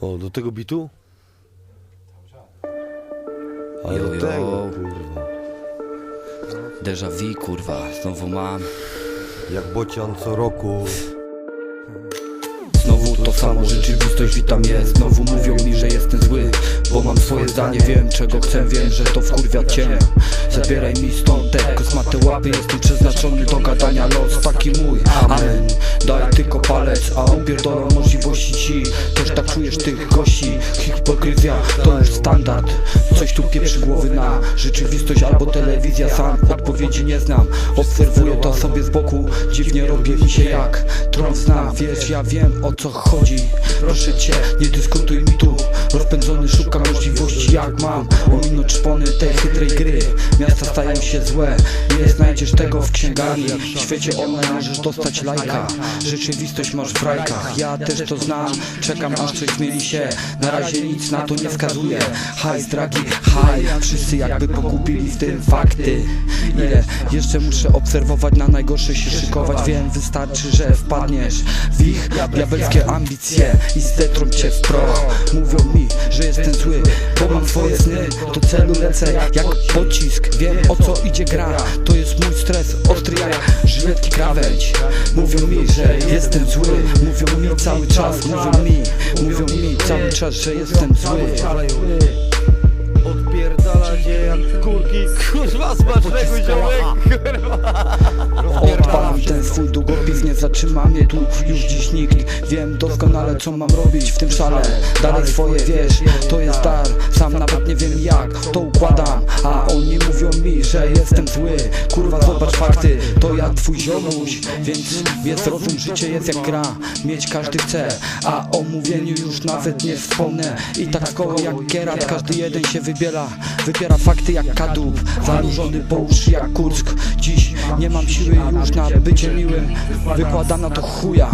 O, do tego bitu? A do jo. tego, kurwa. Déjà vu, kurwa, znowu mam. Jak bocian co roku. Znowu to samo, rzeczywistość witam je. Znowu mówią mi, że jestem zły Bo mam swoje zdanie, wiem czego chcę Wiem, że to wkurwia cię. Zabieraj mi stąd te kosmate łapy. Jestem przeznaczony do gadania. Los Taki mój, amen. Daj tylko palec, a opierdolą możliwości ci to już standard. Coś tu pieprzy głowy na rzeczywistość albo telewizja. Sam odpowiedzi nie znam. Obserwuję to sobie z boku. Dziwnie robię mi się jak Tron znam, wiesz, ja wiem o co chodzi. Proszę cię, nie dyskutuj mi tu. Rozpędzony szukam możliwości jak mam Ominąć szpony tej chytrej gry Miasta stają się złe. Nie znajdziesz tego w księgarni. W świecie online możesz dostać lajka. Rzeczywistość masz w rajkach. Ja też to znam. Czekam aż coś zmieni się. Na razie nic na to nie wskazuje. Hajs, dragi, haj. Wszyscy jakby pokupili w tym fakty. Ile? Jeszcze muszę obserwować Na najgorsze się szykować. Wiem, wystarczy, że wpadniesz W ich diabelskie ambicje I zdetrą cię w proch. Mówią mi, że jestem zły Bo mam swoje sny Do celu lecę jak pocisk. Wiem o co idzie gra To jest mój stres Ostry jak żyletki krawędź. Mówią mi, że jestem zły Mówią mi cały czas Mówią mi, mówią mi cały czas, że jestem zły. Odpierdala się jak kurki. Kurwa, smacznego ziołek, zatrzyma mnie tu już dziś nikt? Wiem doskonale co mam robić w tym szale. Dalej swoje wiesz, to jest dar. Sam nawet nie wiem to układam A oni mówią mi, że jestem zły. Kurwa zobacz fakty, to ja twój ziomuś. Więc jest rozum, życie jest jak gra Mieć każdy chce, a o mówieniu już nawet nie wspomnę. I tak koło jak kierat, każdy jeden się wybiera. Wybiera fakty jak kadłub, zanurzony po uszy jak kursk Dziś nie mam siły już na bycie miłym Wykładam na to chuja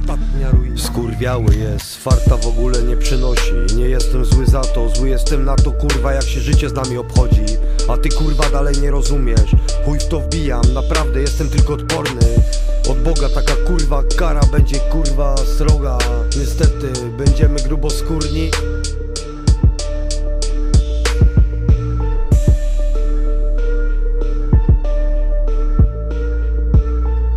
Ostatnia ruina. Skurwiały jest, farta w ogóle nie przynosi. Nie jestem zły za to, zły jestem na to kurwa jak się życie z nami obchodzi. A ty kurwa dalej nie rozumiesz. Chuj w to wbijam, naprawdę jestem tylko odporny. Od Boga taka kurwa kara będzie kurwa sroga. Niestety będziemy gruboskórni.